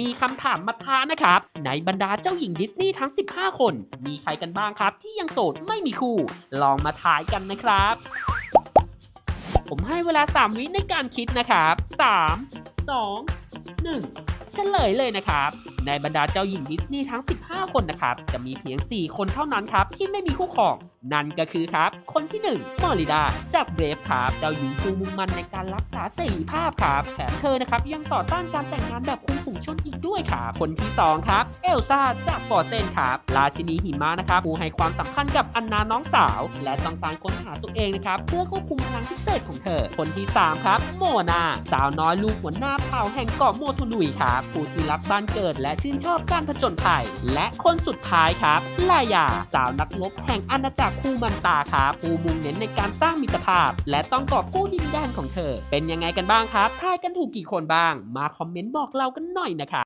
มีคำถามมาท้านะครับ ในบรรดาเจ้าหญิงดิสนีย์ทั้ง 15 คน มีใครกันบ้างครับ ที่ยังโสดไม่มีคู่ ลองมาทายกันนะครับ ผมให้เวลา 3 วิในการคิดนะครับ 3 2 1 เฉลยเลยนะครับ ในบรรดาเจ้าหญิงดิสนีย์ทั้ง 15 คนนะครับ จะมีเพียง 4 คนเท่านั้นครับ ที่ไม่มีคู่ครอง นั่นก็คือครับ คนที่1มอริดา จากเบรฟครับ เจ้าหญิงผู้มุ่งมั่นในการรักษาเสรีภาพครับ แถมเธอนะครับยังต่อต้านการแต่งงานแบบคุมถุงชนอีก ครับ คนที่ 2 ครับ เอลซ่าจากฟอร์เซนครับ ราชินีหิมะนะครับผู้ให้ความสำคัญกับอันนาน้องสาว และต้องการค้นหาตัวเองนะครับ เพื่อควบคุมพลังพิเศษของเธอ คนที่ 3 ครับ โมนาสาวน้อยลูกหัวหน้าเผ่าแห่งเกาะโมทุนุยครับผู้ที่รักบ้านเกิดและชื่นชอบการผจญภัย และคนสุดท้ายครับลายา สาวนักรบแห่งอาณาจักรคูมันตาครับผู้มุ่งเน้นในการสร้างมิตรภาพ และต้องกอบกู้ดินแดนของเธอ เป็นยังไงกันบ้างครับทายกันถูกกี่คนบ้าง มาคอมเมนต์บอกเรากันหน่อยนะครับ